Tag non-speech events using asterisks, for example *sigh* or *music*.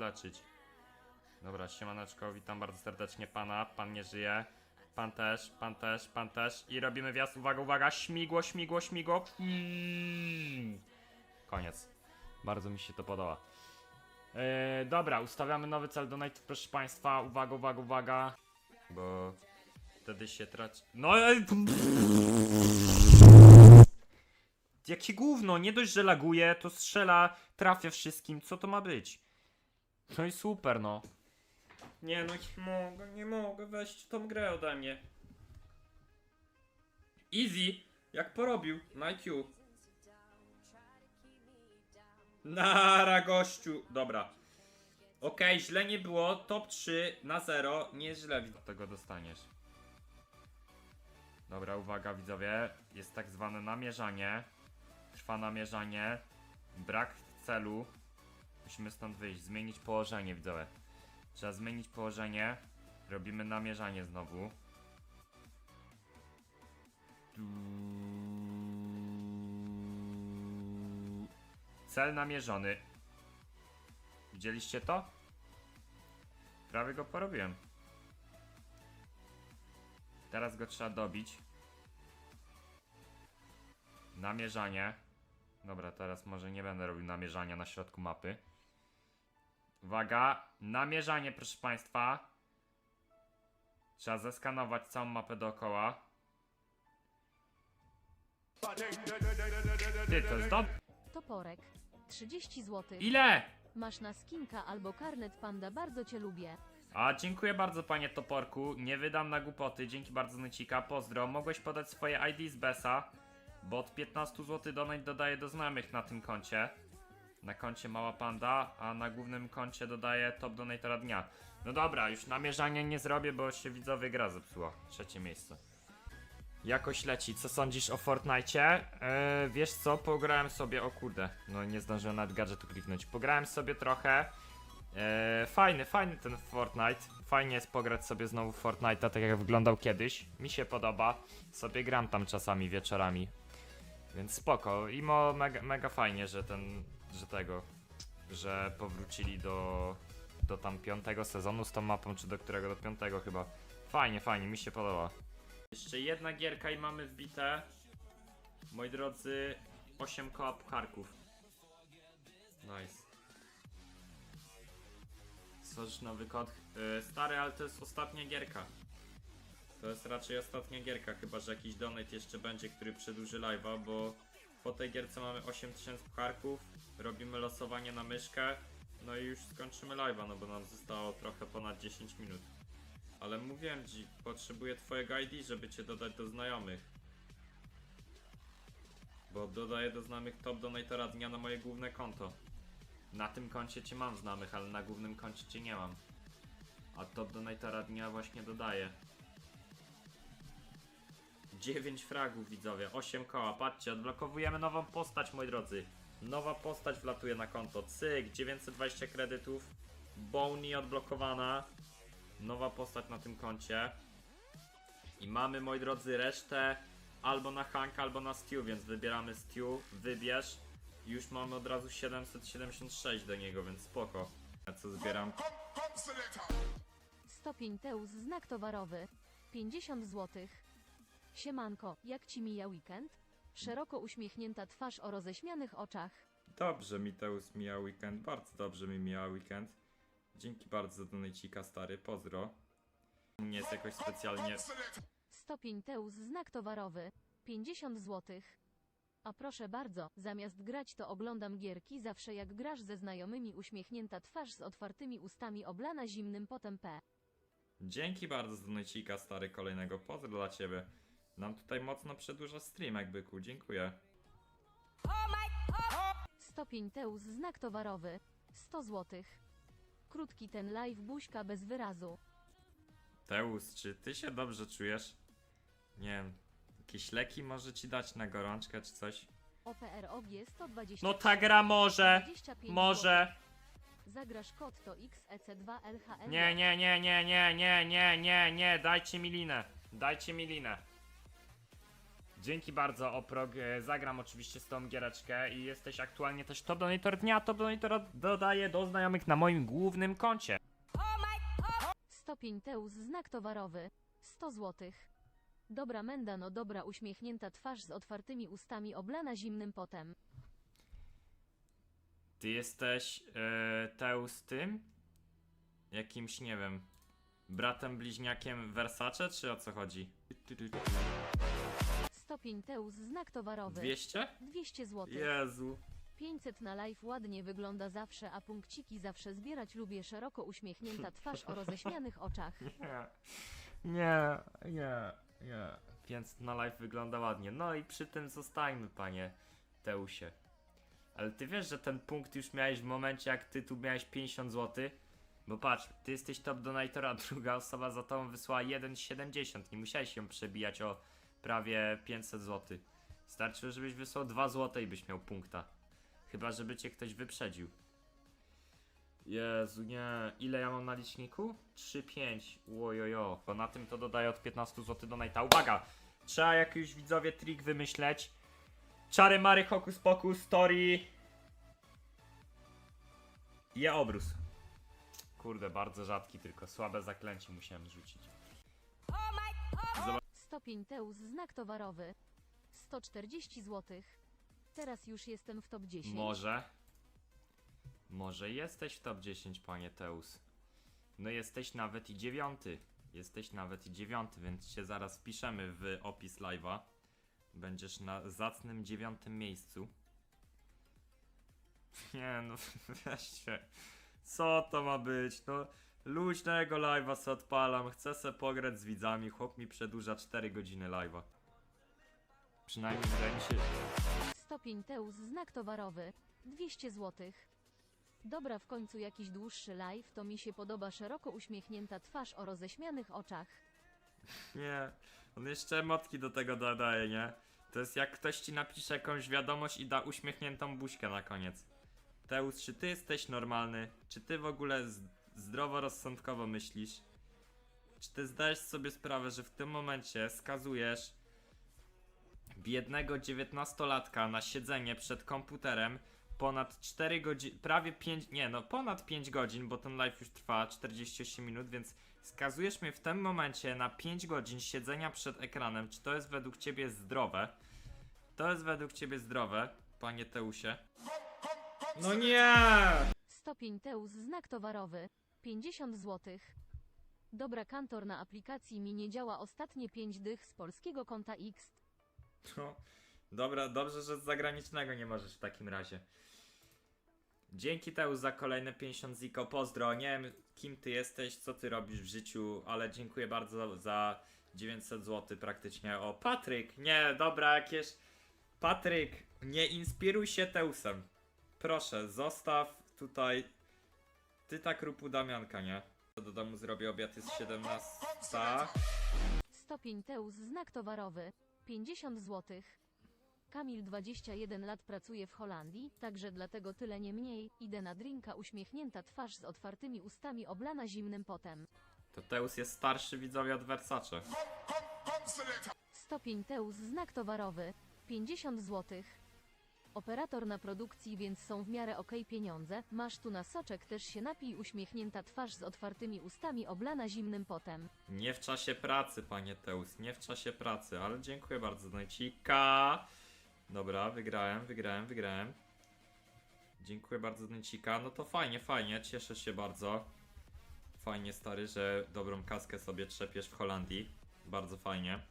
podleczyć. Dobra, siemaneczko, witam bardzo serdecznie pana. Pan nie żyje. Pan też, pan też, pan też. I robimy wjazd. Uwaga, uwaga, śmigło, śmigło, śmigło. Koniec. Bardzo mi się to podoba. Yy, dobra, ustawiamy nowy cel donate, proszę państwa. Uwaga, uwaga, uwaga. Bo wtedy się traci. No ej, Jakie gówno, nie dość, że laguje, to strzela, trafia wszystkim. Co to ma być? No i super, no. Nie no, nie mogę, nie mogę, weź tą grę ode mnie. Easy, jak porobił, na IQ. Nara, gościu. Dobra. Okej, źle nie było, top 3 na 0, nie źle. Do tego dostaniesz. Dobra, uwaga widzowie, jest tak zwane namierzanie. Trwa namierzanie. Brak celu. Musimy stąd wyjść, zmienić położenie widzowie. Trzeba zmienić położenie. Robimy namierzanie znowu. Cel namierzony. Widzieliście to? Prawie go porobiłem. Teraz go trzeba dobić. Namierzanie. Dobra, teraz może nie będę robił namierzania na środku mapy. Uwaga, namierzanie, proszę Państwa. Trzeba zeskanować całą mapę dookoła. Ty, to jest dobre. Toporek. 30 zł. Ile? Masz na skinka albo karnet panda, bardzo cię lubię. A, dziękuję bardzo, panie Toporku. Nie wydam na głupoty. Dzięki bardzo, Nucika. Pozdro. Mogłeś podać swoje ID z Besa, bo od 15 zł donate dodaję do znajomych na tym koncie. Na koncie Mała Panda, a na głównym koncie dodaję Top Donatora Dnia. No dobra, już namierzania nie zrobię, bo się widzowie gra zepsuła. Trzecie miejsce. Jakoś leci. Co sądzisz o Fortnite? Yy, wiesz co, pograłem sobie, o kurde, no nie zdążyłem nawet gadżetu kliknąć. Pograłem sobie trochę. Eee, fajny, fajny ten Fortnite. Fajnie jest pograć sobie znowu Fortnite'a, tak jak wyglądał kiedyś. Mi się podoba. Sobie gram tam czasami wieczorami. Więc spoko. Imo mega, mega fajnie, że ten, że tego, że powrócili do, do tam piątego sezonu z tą mapą, czy do którego do piątego chyba. Fajnie, fajnie, mi się podoba. Jeszcze jedna gierka i mamy wbite. Moi drodzy, 8 koła pucharków. Nice. Stworzysz nowy kod. Yy, stary, ale to jest ostatnia gierka. To jest raczej ostatnia gierka, chyba że jakiś donate jeszcze będzie, który przedłuży live'a, bo po tej gierce mamy 8000 pucharków, robimy losowanie na myszkę, no i już skończymy live'a, no bo nam zostało trochę ponad 10 minut. Ale mówiłem ci, potrzebuję twojego ID, żeby cię dodać do znajomych. Bo dodaję do znajomych top donatora dnia na moje główne konto. Na tym koncie cię mam znamych, ale na głównym koncie cię nie mam. A top donatora dnia właśnie dodaję. 9 fragów widzowie, 8 koła, patrzcie, odblokowujemy nową postać moi drodzy. Nowa postać wlatuje na konto, cyk, 920 kredytów, Bony odblokowana, nowa postać na tym koncie. I mamy moi drodzy resztę albo na Hank, albo na Stew, więc wybieramy Stew, wybierz. Już mamy od razu 776 do niego, więc spoko. A co zbieram? Stopień Teus, znak towarowy. 50 zł. Siemanko, jak ci mija weekend? Szeroko uśmiechnięta twarz o roześmianych oczach. Dobrze mi Teus mija weekend, bardzo dobrze mi mija weekend. Dzięki bardzo za donajcika stary, pozdro. Nie jest jakoś specjalnie... Stopień Teus, znak towarowy. 50 zł. A proszę bardzo, zamiast grać to oglądam gierki zawsze jak grasz ze znajomymi uśmiechnięta twarz z otwartymi ustami oblana zimnym potem P. Dzięki bardzo za donajcika stary kolejnego, pozdro dla ciebie. Nam tutaj mocno przedłuża stream jakby ku, dziękuję. Stopień Teus, znak towarowy. 100 zł. Krótki ten live buźka bez wyrazu. Teus, czy ty się dobrze czujesz? Nie wiem, jakieś leki może ci dać na gorączkę czy coś? OPROG 120. No ta gra może, 25 może. Zagrasz kod to XEC2LHL. Nie, nie, nie, nie, nie, nie, nie, nie, nie, dajcie mi linę. Dajcie mi linę. Dzięki bardzo, Oprog. E, Zagram oczywiście z tą giereczkę i jesteś aktualnie też top donator dnia. Top donator dodaję do znajomych na moim głównym koncie. Stopień Teus znak towarowy 100 zł. Dobra menda no dobra uśmiechnięta twarz z otwartymi ustami oblana zimnym potem. Ty jesteś e, Teus tym? Jakimś, nie wiem, bratem bliźniakiem Versace, czy o co chodzi? Stopień Teus znak towarowy 200? 200 zł. Jezu. 500 na live ładnie wygląda zawsze, a punkciki zawsze zbierać lubię szeroko uśmiechnięta *laughs* twarz o roześmianych oczach. *laughs* Nie, nie, nie, nie. Więc na live wygląda ładnie. No i przy tym zostańmy, panie Teusie. Ale ty wiesz, że ten punkt już miałeś w momencie, jak ty tu miałeś 50 zł? Bo patrz, ty jesteś top donatora, *laughs* druga osoba za tobą wysłała 1,70. Nie musiałeś ją przebijać o prawie 500 zł. Starczy, żebyś wysłał 2 zł i byś miał punkta. Chyba, żeby cię ktoś wyprzedził. Jezu, nie. Ile ja mam na liczniku? 3,5. Łojojo. Bo na tym to dodaję od 15 zł do najta. Uwaga! Trzeba jakiś widzowie trik wymyśleć. Czary mary hokus pokus, story. Je obrus. Kurde, bardzo rzadki, tylko słabe zaklęcie musiałem rzucić. Stopień Teus znak towarowy 140 zł. Teraz już jestem w top 10. Może. Może jesteś w top 10, panie Teus. No jesteś nawet i dziewiąty. Jesteś nawet i dziewiąty, więc się zaraz wpiszemy w opis live'a. Będziesz na zacnym dziewiątym miejscu. *laughs* Nie no, *laughs* weźcie. Co to ma być? No, luźnego live'a se odpalam. Chcę se pograć z widzami. Chłop mi przedłuża 4 godziny live'a. Przynajmniej wydaje mi się, Stopień Teus znak towarowy 200 zł. Dobra, w końcu jakiś dłuższy live, to mi się podoba szeroko uśmiechnięta twarz o roześmianych oczach. Nie, on jeszcze emotki do tego dodaje, nie? To jest jak ktoś ci napisze jakąś wiadomość i da uśmiechniętą buźkę na koniec. Teus, czy ty jesteś normalny? Czy ty w ogóle z- zdroworozsądkowo myślisz? Czy ty zdajesz sobie sprawę, że w tym momencie skazujesz biednego dziewiętnastolatka na siedzenie przed komputerem ponad 4 godziny, prawie 5, nie no, ponad 5 godzin, bo ten live już trwa 48 minut, więc skazujesz mnie w tym momencie na 5 godzin siedzenia przed ekranem. Czy to jest według ciebie zdrowe? To jest według ciebie zdrowe, panie Teusie? No nie! Stopień Teus znak towarowy 50 zł. Dobra, kantor na aplikacji mi nie działa ostatnie 5 dych z polskiego konta X. No, dobra, dobrze, że z zagranicznego nie możesz w takim razie. Dzięki Teus za kolejne 50 ziko, pozdro. Nie wiem kim ty jesteś, co ty robisz w życiu, ale dziękuję bardzo za 900 zł praktycznie. O, Patryk! Nie, dobra, jakieś... Patryk, nie inspiruj się Teusem. Proszę, zostaw tutaj... Ty tak rób u Damianka, nie? Do domu zrobię obiad, jest 17. Stopień Teus znak towarowy 50 zł. Kamil 21 lat pracuje w Holandii, także dlatego tyle nie mniej. Idę na drinka uśmiechnięta twarz z otwartymi ustami oblana zimnym potem. To Teus jest starszy widzowie od Versace. Stopień Teus znak towarowy 50 zł. Operator na produkcji, więc są w miarę okej pieniądze. Masz tu na soczek też się napij uśmiechnięta twarz z otwartymi ustami oblana zimnym potem. Nie w czasie pracy, panie Teus, nie w czasie pracy, ale dziękuję bardzo, Dojcika. Dobra, wygrałem, wygrałem, wygrałem. Dziękuję bardzo, Dojcika. No to fajnie, fajnie, cieszę się bardzo. Fajnie, stary, że dobrą kaskę sobie trzepiesz w Holandii. Bardzo fajnie.